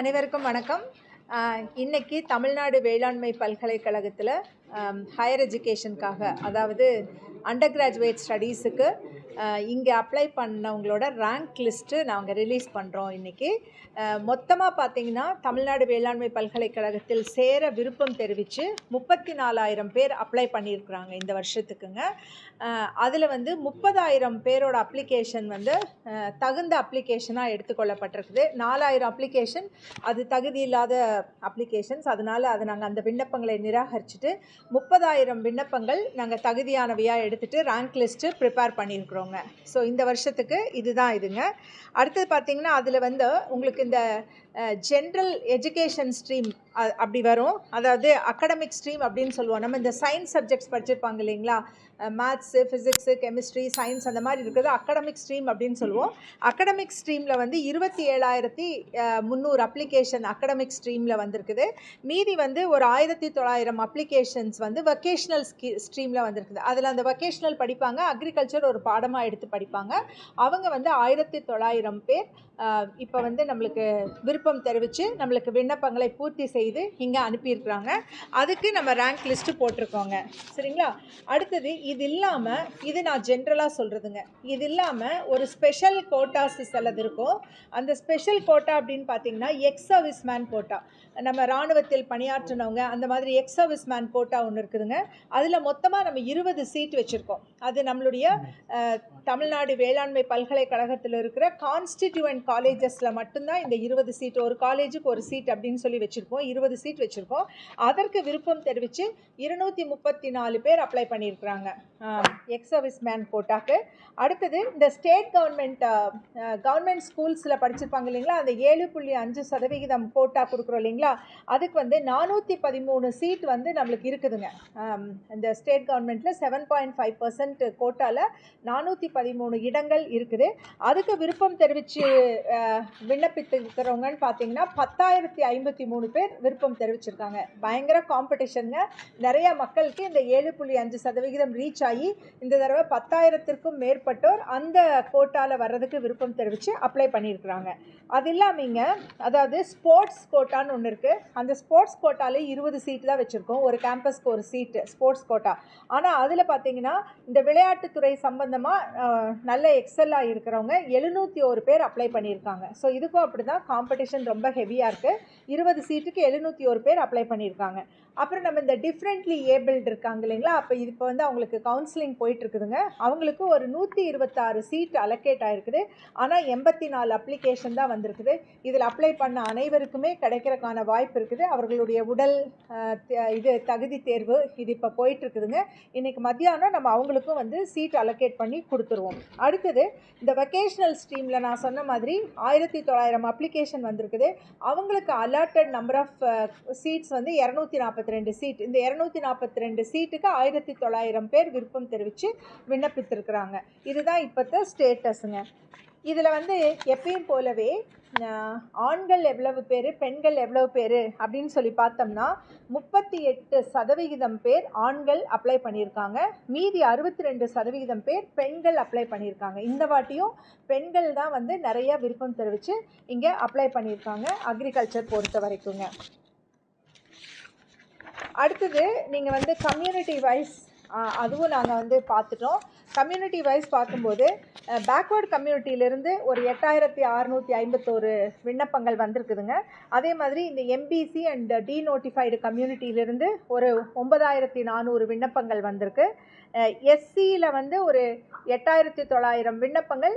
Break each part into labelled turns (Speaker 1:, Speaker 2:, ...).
Speaker 1: அனைவருக்கும் வணக்கம். இன்றைக்கி தமிழ்நாடு வேளாண்மை பல்கலைக்கழகத்தில் Um, ஹையர் எஜுகேஷனுக்காக அதாவது அண்டர் கிராஜுவேட் ஸ்டடீஸுக்கு இங்கே அப்ளை பண்ணவங்களோட ரேங்க் லிஸ்ட்டு நாங்கள் ரிலீஸ் பண்ணுறோம் இன்றைக்கி uh, மொத்தமாக பார்த்தீங்கன்னா தமிழ்நாடு வேளாண்மை பல்கலைக்கழகத்தில் சேர விருப்பம் தெரிவித்து முப்பத்தி நாலாயிரம் பேர் அப்ளை பண்ணியிருக்கிறாங்க இந்த வருஷத்துக்குங்க. Uh, அதில் வந்து முப்பதாயிரம் பேரோட அப்ளிகேஷன் வந்து uh, தகுந்த அப்ளிகேஷனாக எடுத்துக்கொள்ளப்பட்டிருக்குது. நாலாயிரம் அப்ளிகேஷன் அது தகுதி இல்லாத அப்ளிகேஷன்ஸ் அதனால் அதை நாங்கள் அந்த விண்ணப்பங்களை நிராகரிச்சுட்டு முப்பதாயிரம் விண்ணப்பங்கள் நாங்கள் தகுதியானவையாக எடுத்துகிட்டு ரேங்க் லிஸ்ட்டு ப்ரிப்பேர் பண்ணியிருக்கிறோங்க ஸோ இந்த வருஷத்துக்கு இதுதான் இதுங்க. அடுத்தது பார்த்திங்கன்னா அதில் வந்து உங்களுக்கு இந்த ஜென்ரல் எஜுகேஷன் ஸ்ட்ரீம் அப்படி வரும். அதாவது அகடமிக் ஸ்ட்ரீம் அப்படின்னு சொல்லுவோம். நம்ம இந்த சயின்ஸ் சப்ஜெக்ட்ஸ் படிச்சிருப்பாங்க இல்லைங்களா? மேத்ஸு ஃபிசிக்ஸு கெமிஸ்ட்ரி சயின்ஸ் அந்த மாதிரி இருக்கிறது அகடமிக் ஸ்ட்ரீம் அப்படின்னு சொல்லுவோம். அகடமிக் ஸ்ட்ரீமில் வந்து இருபத்தி ஏழாயிரத்தி முந்நூறு அப்ளிகேஷன் அகடமிக் ஸ்ட்ரீமில் வந்திருக்குது. மீதி வந்து ஒரு ஆயிரத்தி தொள்ளாயிரம் அப்ளிகேஷன்ஸ் வந்து வொக்கேஷ்னல் ஸ்கீ ஸ்ட்ரீமில் வந்திருக்குது. அதில் அந்த வொக்கேஷ்னல் படிப்பாங்க அக்ரிகல்ச்சர் ஒரு பாடமாக எடுத்து படிப்பாங்க. அவங்க வந்து ஆயிரத்தி தொள்ளாயிரம் பேர் இப்போ வந்து நம்மளுக்கு விருப்பம் தெரிவித்து நம்மளுக்கு விண்ணப்பங்களை பூர்த்தி செய்து இங்கே அனுப்பியிருக்கிறாங்க. அதுக்கு நம்ம ரேங்க் லிஸ்ட்டு போட்டிருக்கோங்க. சரிங்களா? அடுத்தது இது இல்லாமல் இது நான் ஜென்ரலாக சொல்கிறதுங்க இது இல்லாமல் ஒரு ஸ்பெஷல் கோட்டாஸ் சிலது இருக்கும். அந்த ஸ்பெஷல் கோட்டா அப்படின்னு பார்த்தீங்கன்னா எக்ஸ் சர்வீஸ் மேன் கோட்டா நம்ம இராணுவத்தில் பணியாற்றினவங்க அந்த மாதிரி எக்ஸ் சர்வீஸ் மேன் கோட்டா ஒன்று இருக்குதுங்க. அதில் மொத்தமாக நம்ம இருபது சீட் வச்சுருக்கோம். அது நம்மளுடைய தமிழ்நாடு வேளாண்மை பல்கலைக்கழகத்தில் இருக்கிற கான்ஸ்டிடியூவன்ட் காலேஜஸில் மட்டும்தான் இந்த இருபது சீட் ஒரு காலேஜுக்கு ஒரு சீட் அப்படின்னு சொல்லி வச்சுருக்கோம். இருபது சீட் வச்சுருக்கோம். அதற்கு விருப்பம் தெரிவித்து இருநூற்றி முப்பத்தி நாலு பேர் அப்ளை பண்ணியிருக்கிறாங்க. எக்ஸ் சர்வீஸ் மேன் கோட்டாக்கு. அடுத்தது இந்த ஸ்டேட் கவர்மெண்ட் கவர்மெண்ட் ஸ்கூல்ஸில் படிச்சிருப்பாங்க இல்லைங்களா? அந்த ஏழு புள்ளி அஞ்சு சதவிகிதம் கோட்டா கொடுக்குறோம் இல்லைங்களா? அதுக்கு வந்து நானூற்றி பதிமூணு சீட் வந்து நம்மளுக்கு இருக்குதுங்க. இந்த ஸ்டேட் கவர்மெண்ட்டில் செவன் பாயிண்ட் ஃபைவ் பர்சன்ட் கோட்டாவில் நானூற்றி பதிமூணு இடங்கள் இருக்குது. அதுக்கு விருப்பம் தெரிவித்து விண்ணப்பித்திருக்கிறவங்கன்னு பார்த்தீங்கன்னா பத்தாயிரத்தி ஐம்பத்தி மூணு பேர் விருப்பம் தெரிவிச்சிருக்காங்க. பயங்கர காம்படிஷனுங்க நிறைய மக்களுக்கு இந்த ஏழு புள்ளி அஞ்சு சதவிகிதம் ரீச் ரீச் ஆகி இந்த தடவை பத்தாயிரத்திற்கும் மேற்பட்டோர் அந்த கோட்டாவில் வர்றதுக்கு விருப்பம் தெரிவித்து அப்ளை பண்ணியிருக்கிறாங்க. அது இல்லாமங்க அதாவது ஸ்போர்ட்ஸ் கோட்டான்னு ஒன்று இருக்குது அந்த ஸ்போர்ட்ஸ் கோட்டாலே இருபது சீட்டு தான் வச்சுருக்கோம். ஒரு கேம்பஸ்க்கு ஒரு சீட்டு ஸ்போர்ட்ஸ் கோட்டா ஆனால் அதில் பார்த்தீங்கன்னா இந்த விளையாட்டுத்துறை சம்பந்தமாக நல்ல எக்ஸலாக இருக்கிறவங்க எழுநூற்றி ஒரு பேர் அப்ளை பண்ணியிருக்காங்க. ஸோ இதுக்கும் அப்படி தான் காம்படிஷன் ரொம்ப ஹெவியாக இருக்குது இருபது சீட்டுக்கு எழுநூற்றி ஒரு பேர் அப்ளை பண்ணியிருக்காங்க. அப்புறம் நம்ம இந்த டிஃப்ரெண்ட்லி ஏபிள்டு இருக்காங்க இல்லைங்களா? அப்போ இப்போ வந்து அவங்களுக்கு கவுன்சிலிங் போயிட்டுருக்குதுங்க. அவங்களுக்கு ஒரு நூற்றி இருபத்தாறு சீட் அலோகேட் ஆகிருக்குது ஆனால் எண்பத்தி நாலு அப்ளிகேஷன் தான் வந்திருக்குது. இதில் அப்ளை பண்ண அனைவருக்குமே கிடைக்கிறக்கான வாய்ப்பு இருக்குது. அவர்களுடைய உடல் இது தகுதி தேர்வு இது இப்போ போயிட்டுருக்குதுங்க. இன்றைக்கி மத்தியானம் நம்ம அவங்களுக்கும் வந்து சீட் அலோகேட் பண்ணி கொடுத்துருவோம். அடுத்தது இந்த வெக்கேஷ்னல் ஸ்ட்ரீமில் நான் சொன்ன மாதிரி ஆயிரத்தி தொள்ளாயிரம் அப்ளிகேஷன் வந்திருக்குது. அவங்களுக்கு அலாட்டட் நம்பர் ஆஃப் சீட்ஸ் வந்து இரநூத்தி நாற்பத்தி ரெண்டு சீட் இந்த இரநூத்தி நாற்பத்தி ரெண்டு சீட்டுக்கு ஆயிரத்தி தொள்ளாயிரம் பேர் விருப்பம் தெரிவித்து விண்ணப்பித்திருக்கிறாங்க. இதுதான் இப்போத்த ஸ்டேட்டஸுங்க. இதில் வந்து எப்பயும் போலவே ஆண்கள் எவ்வளவு பேர் பெண்கள் எவ்வளவு பேர் அப்படின்னு சொல்லி பார்த்தோம்னா முப்பத்தி எட்டு சதவிகிதம் பேர் ஆண்கள் அப்ளை பண்ணியிருக்காங்க. மீதி அறுபத்தி ரெண்டு சதவிகிதம் பேர் பெண்கள் அப்ளை பண்ணியிருக்காங்க. இந்த வாட்டியும் பெண்கள் தான் வந்து நிறையா விருப்பம் தெரிவித்து இங்கே அப்ளை பண்ணியிருக்காங்க அக்ரிகல்ச்சர் பொறுத்த வரைக்குங்க. அடுத்தது நீங்கள் வந்து கம்யூனிட்டி வைஸ் அதுவும் நாங்கள் வந்து பார்த்துட்டோம் கம்யூனிட்டி வைஸ் பார்க்கும்போது பேக்வேர்டு கம்யூனிட்டியிலேருந்து ஒரு எட்டாயிரத்தி அறநூற்றி ஐம்பத்தோரு விண்ணப்பங்கள் வந்திருக்குதுங்க. அதே மாதிரி இந்த எம்பிசி அண்ட் டி நோட்டிஃபைடு கம்யூனிட்டியிலேருந்து ஒரு ஒன்பதாயிரத்தி நானூறு விண்ணப்பங்கள் வந்திருக்கு. எஸ்சியில் வந்து ஒரு எட்டாயிரத்தி தொள்ளாயிரம் விண்ணப்பங்கள்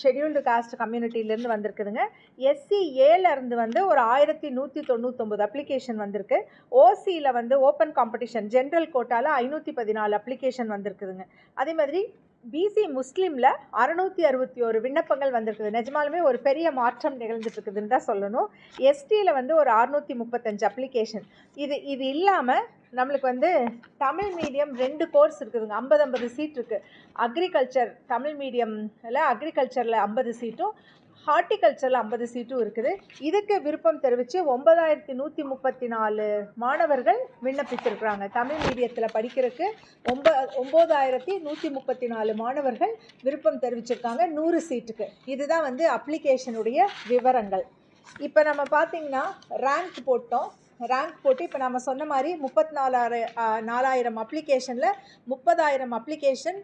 Speaker 1: ஷெட்யூல்டு காஸ்ட் கம்யூனிட்டியிலேருந்து வந்திருக்குதுங்க. எஸ்சி ஏலேருந்து வந்து ஒரு ஆயிரத்தி நூற்றி தொண்ணூத்தொம்பது அப்ளிகேஷன் வந்திருக்கு. ஓசியில் வந்து ஓப்பன் காம்படிஷன் ஜென்ரல் கோட்டாவில் ஐநூற்றி பதினாலு அப்ளிகேஷன் வந்திருக்குதுங்க. அதே மாதிரி பிசி முஸ்லீமில் அறநூற்றி அறுபத்தி ஒரு விண்ணப்பங்கள் வந்திருக்குது. நிஜமாலுமே ஒரு பெரிய மாற்றம் நிகழ்ந்துட்டு இருக்குதுன்னு தான் சொல்லணும். எஸ்டியில் வந்து ஒரு அறுநூற்றி முப்பத்தஞ்சு அப்ளிகேஷன் இது இது இல்லாமல் நம்மளுக்கு வந்து தமிழ் மீடியம் ரெண்டு கோர்ஸ் இருக்குதுங்க. ஐம்பது ஐம்பது சீட் இருக்குது அக்ரிகல்ச்சர் தமிழ் மீடியமில் அக்ரிகல்ச்சரில் ஐம்பது சீட்டும் ஹார்ட்டிகல்ச்சரில் ஐம்பது சீட்டும் இருக்குது. இதுக்கு விருப்பம் தெரிவித்து ஒன்பதாயிரத்தி நூற்றி முப்பத்தி நாலு மாணவர்கள் விண்ணப்பித்திருக்கிறாங்க. தமிழ் மீடியத்தில் படிக்கிறதுக்கு ஒம்ப ஒம்பதாயிரத்தி நூற்றி முப்பத்தி நாலு மாணவர்கள் விருப்பம் தெரிவிச்சிருக்காங்க நூறு சீட்டுக்கு இதுதான் வந்து அப்ளிகேஷனுடைய விவரங்கள். இப்போ நம்ம பார்த்தீங்கன்னா ரேங்க் போட்டோம். ரேங்க் போட்டு இப்போ நம்ம சொன்ன மாதிரி முப்பத்தி நாலாயிரம் நாலாயிரம் அப்ளிகேஷனில் முப்பதாயிரம் அப்ளிகேஷன்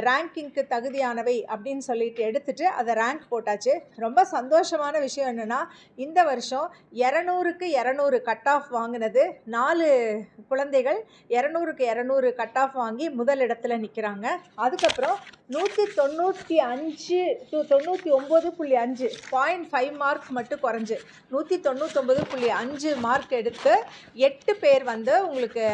Speaker 1: ரேங்கிங்க்கு தகுதியானவை அப்படின்னு சொல்லிட்டு எடுத்துகிட்டு அதை ரேங்க் போட்டாச்சு. ரொம்ப சந்தோஷமான விஷயம் என்னென்னா இந்த வருஷம் இரநூறுக்கு இரநூறு கட் ஆஃப் வாங்கினது நாலு குழந்தைகள் இரநூறுக்கு இரநூறு கட் ஆஃப் வாங்கி முதல் இடத்துல நிற்கிறாங்க அதுக்கப்புறம் நூற்றி தொண்ணூற்றி அஞ்சு டு தொண்ணூற்றி ஒம்பது புள்ளி அஞ்சு. பாயிண்ட் ஃபைவ் மார்க் மட்டும் குறைஞ்சி. நூற்றி தொண்ணூற்றொம்பது புள்ளி அஞ்சு மார்க் எடுத்து எட்டு பேர் வந்து உங்களுக்கு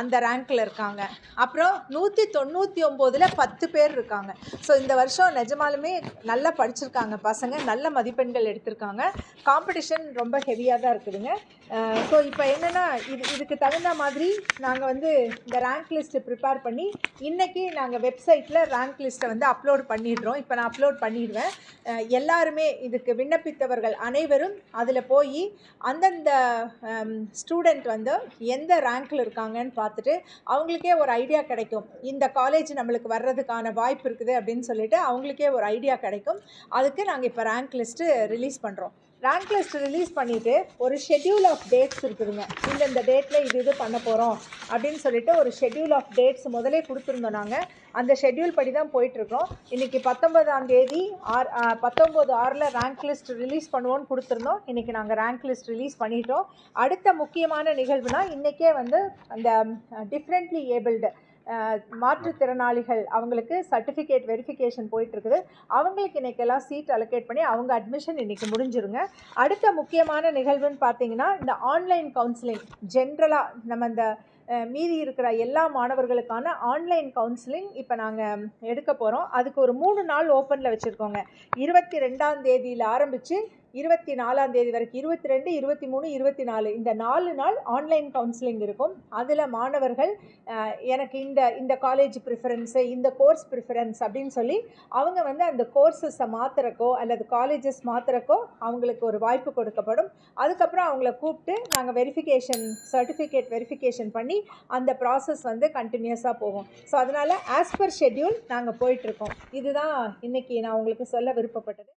Speaker 1: அந்த ரேங்க்கில் இருக்காங்க. அப்புறம் நூற்றி தொண்ணூற்றி ஒம்போதில் பத்து பேர் இருக்காங்க. ஸோ இந்த வருஷம் நிஜமாலுமே நல்லா படிச்சிருக்காங்க பசங்க. நல்ல மதிப்பெண்கள் எடுத்திருக்காங்க. காம்படிஷன் ரொம்ப ஹெவியாக தான் இருக்குதுங்க. ஸோ இப்போ என்னென்னா இது இதுக்கு தகுந்த மாதிரி நாங்கள் வந்து இந்த ரேங்க் லிஸ்ட்டு ப்ரிப்பேர் பண்ணி இன்றைக்கி நாங்கள் வெப்சைட்டில் ரேங்க் லிஸ்ட்டை வந்து அப்லோட் பண்ணிடுறோம். இப்போ நான் அப்லோட் பண்ணிடுவேன். எல்லாருமே இதுக்கு விண்ணப்பித்தவர்கள் அனைவரும் அதில் போய் அந்தந்த ஸ்டூடெண்ட் வந்து எந்த ரேங்க்கில் இருக்காங்கன்னு பார்த்துட்டு அவங்களுக்கே ஒரு ஐடியா கிடைக்கும். இந்த காலேஜ் நம்மளுக்கு வர்றதுக்கான வாய்ப்பு இருக்குது அப்படின்னு சொல்லிட்டு அவங்களுக்கே ஒரு ஐடியா கிடைக்கும். அதுக்கு நாங்கள் இப்போ ரேங்க் லிஸ்ட்டு ரிலீஸ் பண்ணுறோம் ரேங்க் லிஸ்ட் ரிலீஸ் பண்ணிவிட்டு ஒரு ஷெட்யூல் ஆஃப் டேட்ஸ் இருக்குதுங்க. இந்தந்த டேட்டில் இது இது பண்ண போகிறோம் அப்படின்னு சொல்லிட்டு ஒரு ஷெட்யூல் ஆஃப் டேட்ஸ் முதலே கொடுத்துருந்தோம் நாங்கள் அந்த ஷெட்யூல் படி தான் போயிட்டுருக்கோம். இன்றைக்கி பத்தொன்பதாம் தேதி ஆர் பத்தொம்போது ஆறில் ரேங்க் லிஸ்ட் ரிலீஸ் பண்ணுவோன்னு கொடுத்துருந்தோம். இன்றைக்கி நாங்கள் ரேங்க் லிஸ்ட் ரிலீஸ் பண்ணிட்டோம். அடுத்த முக்கியமான நிகழ்வுனால் இன்றைக்கே வந்து அந்த டிஃப்ரெண்ட்லி ஏபிள்டு மாற்றுத்திறனாளிகள் அவங்களுக்கு சர்டிஃபிகேட் வெரிஃபிகேஷன் போயிட்டுருக்குது. அவங்களுக்கு இன்றைக்கெல்லாம் சீட் அலோகேட் பண்ணி அவங்க அட்மிஷன் இன்றைக்கி முடிஞ்சிருங்க. அடுத்த முக்கியமான நிகழ்வுன்னு பார்த்தீங்கன்னா இந்த ஆன்லைன் கவுன்சிலிங் ஜென்ரலாக நம்ம இந்த மீதி இருக்கிற எல்லா மாணவர்களுக்கான ஆன்லைன் கவுன்சிலிங் இப்போ நாங்கள் எடுக்க போகிறோம் அதுக்கு ஒரு மூணு நாள் ஓப்பனில் வச்சுருக்கோங்க. இருபத்தி ரெண்டாம் தேதியில் ஆரம்பித்து இருபத்தி நாலாம் தேதி வரைக்கும் இருபத்தி ரெண்டு இருபத்தி மூணு இருபத்தி நாலு இந்த நாலு நாள் ஆன்லைன் கவுன்சிலிங் இருக்கும். அதில் மாணவர்கள் எனக்கு இந்த இந்த காலேஜ் ப்ரிஃபரன்ஸு இந்த கோர்ஸ் ப்ரிஃபரன்ஸ் அப்படின்னு சொல்லி அவங்க வந்து அந்த கோர்ஸஸை மாற்றுறக்கோ அல்லது காலேஜஸ் மாற்றுறக்கோ அவங்களுக்கு ஒரு வாய்ப்பு கொடுக்கப்படும். அதுக்கப்புறம் அவங்கள கூப்பிட்டு நாங்கள் வெரிஃபிகேஷன் சர்டிஃபிகேட் வெரிஃபிகேஷன் பண்ணி அந்த ப்ராசஸ் வந்து கண்டினியூஸாக போகும். ஸோ அதனால் ஆஸ் பர் ஷெட்யூல் நாங்கள் போயிட்டுருக்கோம் இதுதான் இன்றைக்கி நான் உங்களுக்கு சொல்ல விருப்பப்பட்டது.